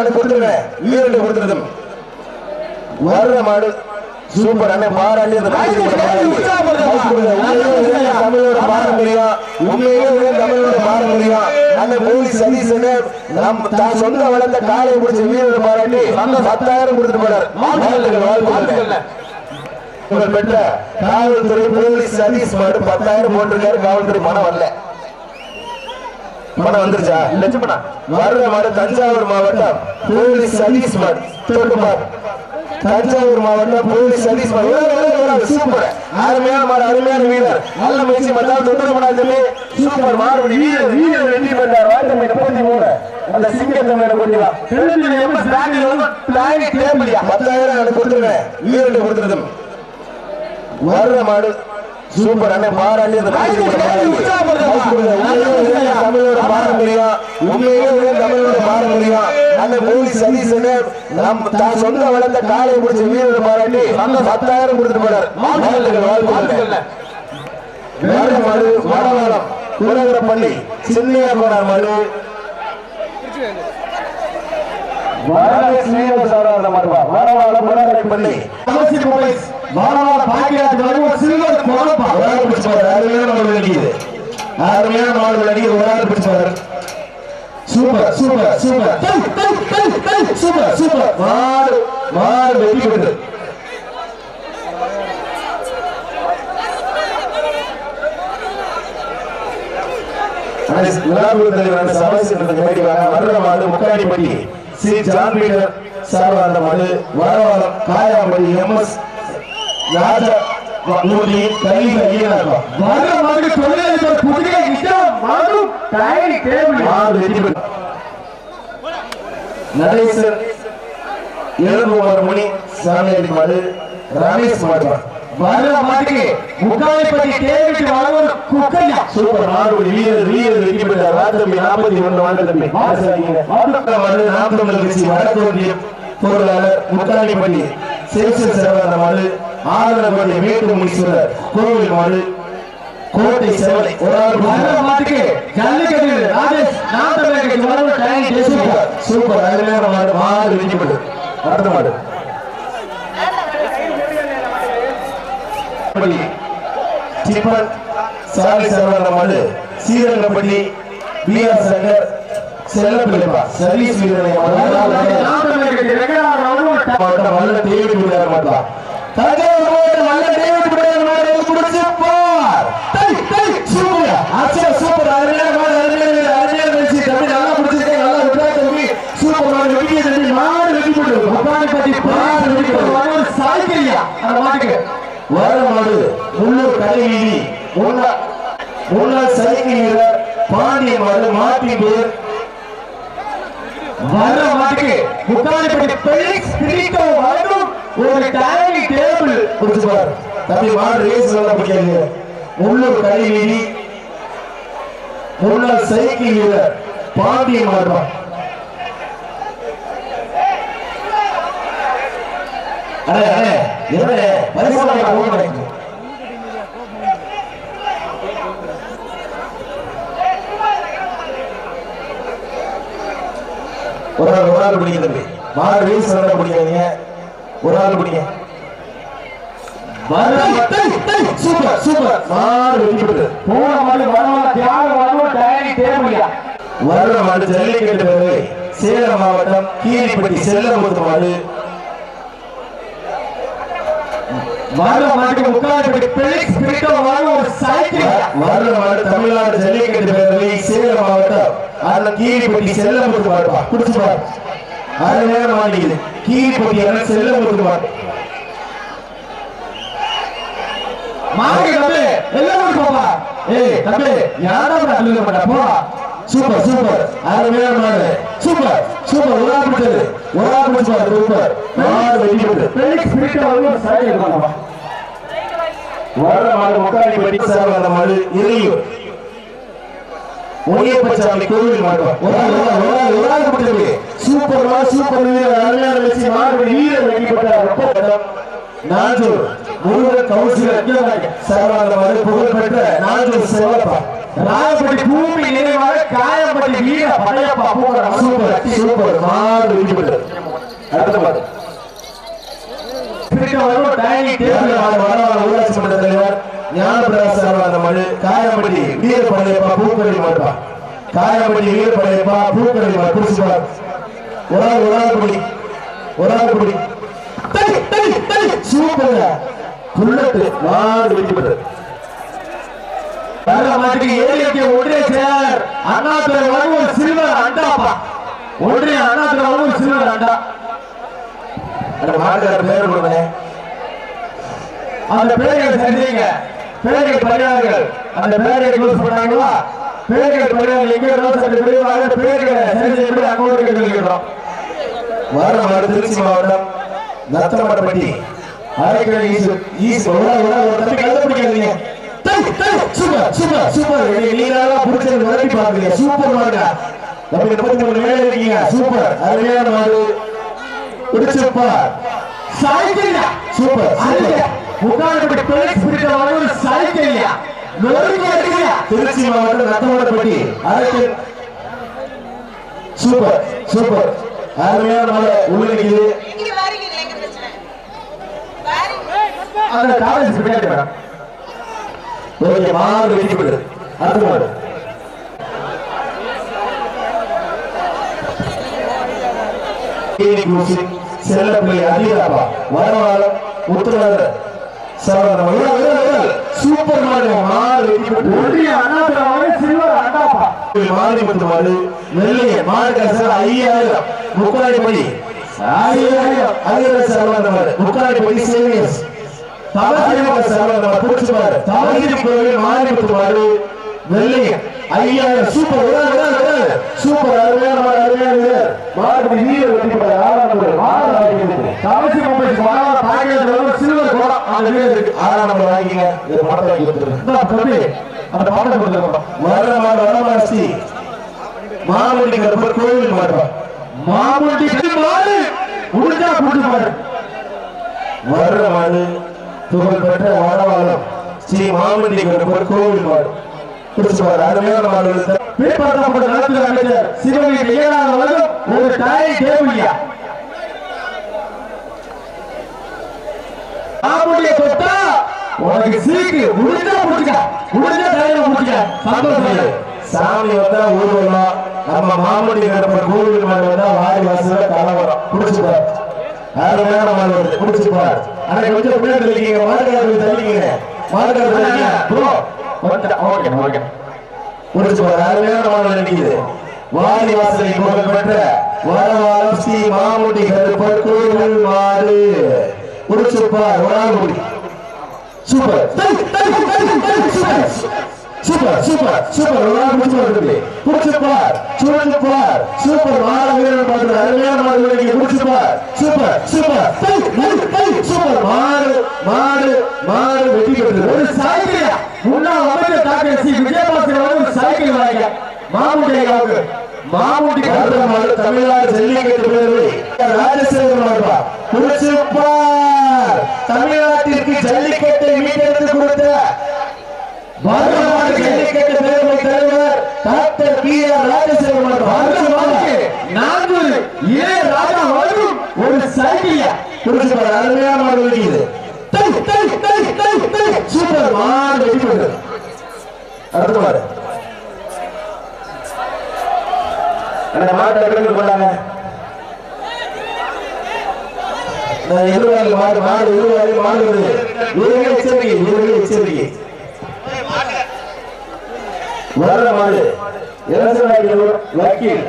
எனக்கு கொடுத்துருங்க. வீரட்டு கொடுத்துருங்க. வர்ற மாடு சூப்பர் அண்ணே பாராட்டி அந்த. தமிழோட பாரம்பரியம். உண்மையிலே தமிழோட பாரம்பரியம். அந்த போலீஸ் சதீசனு நம் தான் சொந்த வளர்த்த காலை பிடிச்ச வீரரை பாராட்டி பத்தாயிரம் கொடுத்துட்டு போறார். வாழ்த்துக்கள், பெற்ற காவல்துறை போலீஸ் சதீஷ் மாடு பத்தாயிரம் போட்டிருக்காரு. காவல்துறை பணம் வரல. பணம் வந்துருச்சா? லட்சம் பணம் வர்ற மாடு தஞ்சாவூர் மாவட்டம் போலீஸ் சதீஷ் மாடு தொட்டுமார் தஞ்சாவூர் மாவட்டம் போலீஸ் சதீஷ் மாடு சூப்பர். அருமையான மாடு அருமையான வீரர். நல்ல முயற்சி பண்ணால் தொந்தரவு சொல்லி சூப்பர் மாறுபடி வீரர் வீரர் வெற்றி பெற்றார். வாழ்க்கை முப்பத்தி மூணு. அந்த சிங்கத்தை மேல கொண்டிவா பத்தாயிரம் எனக்கு கொடுத்துருவேன் வீரர்கிட்ட கொடுத்துருங்க வர்ற மாடு சூப்பர் அண்ணே பாராட்டி அந்த. தமிழோட பாரம்பரியம். உண்மையிலே தமிழோட பாரம்பரியம். அந்த போலீஸ் சதீசனு நம் தான் சொந்த வளர்த்த காலை பிடிச்ச வீரரை பாராட்டி பத்தாயிரம் கொடுத்துட்டு போறார் வாழ்த்துக்கள், மாடு வடவாளம் குலகரப்பள்ளி சின்னையா போனார் மாடு வடவாளம் குலகரப்பள்ளி மாணவர் பாக்கியராஜ் வருவோம் சில்வர் கோலப்பா ஒரு ஆள் பிடிச்சு பாரு அருமையான மாடு அடிக்குது அருமையான மாடு அடிக்குது ஒரு ஆள் பிடிச்சு பாரு super super super. Super super. மாடு மாடு வெற்றி பெற்று விழாக்குழு தலைவர் சபாசிற்கு கமிட்டி வர்ற மாடு முக்காடிப்பட்டி ஸ்ரீ ஜான் பீட்டர் சார்பா மாடு வடவாளம் காயாம்படி எம். எஸ். புதிய இடம் மாறும் டயரி டேபிள் மாடு வெற்றி பெற்று நடேசன் எழுபுமார் முனி சாமியாடி மாடு ரமேஷ் மாடு. வர மாதிரி முக்காலிப்பட்டி டேபிள் வளவர் குக்கையா சூப்பர். மாடு வீரர் வீரர் வெற்றி பெற்றார். ராஜதம்பி நாற்பத்தி ஒன்று வாங்க தம்பி. மாடு நாற்பத்தி கட்சி வடக்கு ஒன்றிய பொருளாளர் முத்தாண்டிப்பட்டி சேசன் மாடு ஆதரவடி மேட்டு முனீஸ்வரர் கோவில் மாடு கோட்டை செவலை ஜல்லிக்கட்டு. ராஜேஷ் சூப்பர். சூப்பர். அருமையான மாடு மாடு பெற்று அடுத்த மாடு. சிப்பன் சாலை சரவண மாடு. சீரங்கப்பள்ளி பி ஆர் சங்கர் செல்லப்பிள்ளைப்பா சர்வீஸ் வீரனை மாவட்டம் வல்ல தேவி விடுதலை மாட்டா தஞ்சாவூர் மாடு மாடு வர மாடு உள்ளூர் கடை வீதி முன்னாள் சைக்கிள் வீரர் பாண்டிய மாடு மாட்டி பேர் வர மாட்டுக்கு முக்காலிப்பட்டி ஒரு டைனிங் டேபிள் கொடுத்து பார். தம்பி மாடு ரேஸ் நல்லா பிடிக்காது உள்ளூர் கடைவீதி முன்னாள் சைக்கிள் வீரர் பாண்டிய மாடு அண்ணே அண்ணே என்ன பரிசோதனை போகணும் ஒரு நாள் ஒரு நாள் பிடிக்க மாறு வீசு ரேஸ் நல்லா ஒரு ஆள் பிடிங்க. வர சூப்பர் சூப்பர். வெற்றி பெற்று போன மாடு வரவர தியாக வளரும் டயரி வர்ற மாடு ஜல்லிக்கட்டு பேரவை சேலம் மாவட்டம் கீரிப்பட்டி செல்லமுத்து மாடு. வர மாட்டுக்கு முக்காலிப்பட்டி ஒரு சைக்கிள். வர்ற மாடு தமிழ்நாடு ஜல்லிக்கட்டு பேரவை சேலம் மாவட்டம் அந்த கீரிப்பட்டி செல்லமுத்து மாடுப்பா குடிச்சு பாரு. அரை நேரம் மாட்டிக்குது கீரிப்பட்டி என செல்லமுத்து மாடு தம்பி எல்லாம் போப்பா. ஏய் தம்பி யாரும் சொல்ல மாட்டா போ சூப்பர் சூப்பர். அருமையான மாடு. Super super. ஒரு ஆள் பிடிச்சது. ஒரு ஆள் பிடிச்சு சூப்பர் மாடு வெற்றி பெற்று பெலிக்ஸ் பிரிட்டோ வளரும் ஒரு மாடு முக்காடி படி மாடு. இறையூர் முனியப்பச்சாமி கோவில் மாடு ஒரு சூப்பர் வீரர் அருமையான வச்சு மாடு வீரர் வெட்டிப்பட்ட நாஞ்சூர் முருகன் கவுன்சிலர் சர்வாந்த புகழ்பெற்ற நாஞ்சூர் செவப்பா ராயப்பட்டி பூமி நினைவாக காயப்பட்டி வீர படையப்பா பூங்கரம் சூப்பர் சூப்பர் மாடு வெற்றி அடுத்த மாடு ஊராட்சி மன்ற தலைவர் ஞானபிரகாஷ் அந்த மனு காயம்பட்டி வீரப்படையப்பா பூக்கடை மாட்டா காயம்பட்டி வீரப்படையப்பா பூக்கடை மாடு குடிச்சுப்பார் ஒரு ஆள் ஒரு ஆள் குடி ஒரு ஆள் குடி சூப்பர் புல்லட்டு. மாடு வெற்றி பெற்றது. ஏழியத்தை ஒன்றிய செயலாளர் சில்வர் அண்டாப்பா. ஒன்றிய அண்ணாதுரை வலுவல் சில்வர் அண்டா. அந்த மாட்டுக்கார பேர் கொடுங்க அந்த பேர்கள் செஞ்சீங்க பேர்கள் பணியாளர்கள். அந்த பேரை க்ளோஸ் பண்ணாங்களா? பேர்கள் பணியாளர்கள் எங்கே க்ளோஸ் அந்த பிரிவாக பேர்களை செஞ்சு எப்படி அங்கோடு கேட்கிறோம் வர மாடு திருச்சி மாவட்டம் நத்தமட்டப்பட்டி அரைக்கடை ஈசு ஈசு ஒரு ஒரு தம்பி கழுத பிடிக்காதீங்க. Super super super. நீராக பிடிச்சது விரட்டி பாக்குறீங்க சூப்பர் மாடுங்க நம்ம முப்பத்தி மூணு மேல இருக்கீங்க. சூப்பர். அருமையான மாடு. பிடிச்சிருப்பார் சூப்பர் பிடித்த ஒரு அடிக்கலையா திருச்சி மாவட்டம் நத்தமட்டப்பட்டி அரைக்கடை சூப்பர் சூப்பர். அருமையான மாடு உள்ள நிக்குது இங்க வாரீங்க எங்க பிரச்சனை? வாரீங்க. அந்த காலேஜ் பின்னாடி மேடம்? ஓகே மாடு வெற்றி பெற்றது. அடுத்த மாடு செல்லப்பிள்ளை அதிகாப்பா வரவாளம் உத்தரவாதம். சூப்பர் மாடு மாடு வெற்றி அண்ணாதுரை சில்வர் அண்டாப்பா மாரிமுத்து மாடு வெள்ளைய மாடு காசு ஐயாயிரம் முக்காடிப்படி ஐயாயிரம் ஐயாயிரம் சரவாத மாடு முக்காடிப்படி சேவியர்ஸ் தவறிமாக சரவாத மாடு பிடிச்சு பாரு தவறி கோவில் மாரிமுத்து மாடு வெள்ளைய ஐயாயிரம் சூப்பர் சூப்பர் அருமையான மாடு அருமையான மாடு வீரர் வெற்றி பெற ஆறாம் மாடு வாங்கிக்கிறது சில்வர் கோடம் இருக்கு. நம்பர் வாங்கிங்க இந்த படத்தை வாங்கி கொடுத்துருங்க. அந்த கொடுத்துருக்கோம் கருப்பர் மாடுவா மாமுண்டி மாடு பாரு. வர்ற மாடு புகழ்பெற்ற வடவாளம் ஸ்ரீ மாமண்டி கருப்பர் கோவில் மாடு. பாரு. அருமையான மாடு. பிற்படுத்தப்பட்ட நலத்துறை அமைச்சர். சிவகங்கை ஏழாவது ஒரு தாய் தேவையா? ஆம்புடைய தொட்டா உனக்கு சீக்கு முடிஞ்சா முடிச்சுக்க. முடிஞ்சா தலையில முடிச்சுக்க. சந்தோஷம் சாமி வந்தா ஊர்வலம் நம்ம மாமுடி கருப்பர் கோவில் மேல வந்தா வாரி வாசல கலவரம் பிடிச்சு பாரு. அருமையான மாடு வருது பிடிச்சு பாரு. ஆனா கொஞ்சம் பின்னாடி தள்ளிக்கீங்க. மாட்டுக்காரர்கள் தள்ளிக்கீங்க. மாட்டுக்காரர்கள் தள்ளிக்கீங்க. Bro okay okay. முடிச்சு பாரு. அருமையான மாடு நினைக்குது வாரி வாசலை கோவில் பெற்ற வடவாளம் ஸ்ரீ மாமுடி கருப்பர் கோவில் மாறு மாடு. முடிச்சு பார் வடாமுடி super super. Super super super. ஒரு நாள் முடிச்சு வருது முடிச்சு சூப்பர். மாடு வீரர் பாரு அருமையான மாடு வீரர் முடிச்சு சூப்பர் சூப்பர். சூப்பர். மாறு மாறு மாறு வெற்றி பெற்று ஒரு சைக்கிள் முன்னாள் அமைச்சர் டாக்டர் சி விஜயபாஸ்கர் அவர்கள் ஒரு சைக்கிள் வாங்க. மாமுட்டி மாமுட்டி அடுத்த தமிழ்நாடு ஜல்லிக்கட்டு பேரவை ராஜசேகர் மாடுபா குறிச்சிருப்பார் தமிழ்நாட்டிற்கு ஜல்லிக்கட்டை மீட்டெடுத்து கொடுத்த வருமாடு ஜல்லிக்கட்டு பேரவை தலைவர் டாக்டர் பி ஆர் ராஜசேகர் மாடுபா வருமானு நான்கு ஏ ராஜா வரும் ஒரு சைக்கிள் குறிச்சிருப்பார் அருமையான மாடு வெடிக்குது சூப்பர் மாடு வெடி பண்ற அடுத்த மாடு அந்த மாட்டை எடுத்து கொண்டாங்க நான் மாடு மாடு எதிர்வாரி மாடு வருது. வீரர்கள் எச்சரிக்கை வீரர்கள் எச்சரிக்கை. வர்ற மாடு. இளசனாடி வக்கீல்.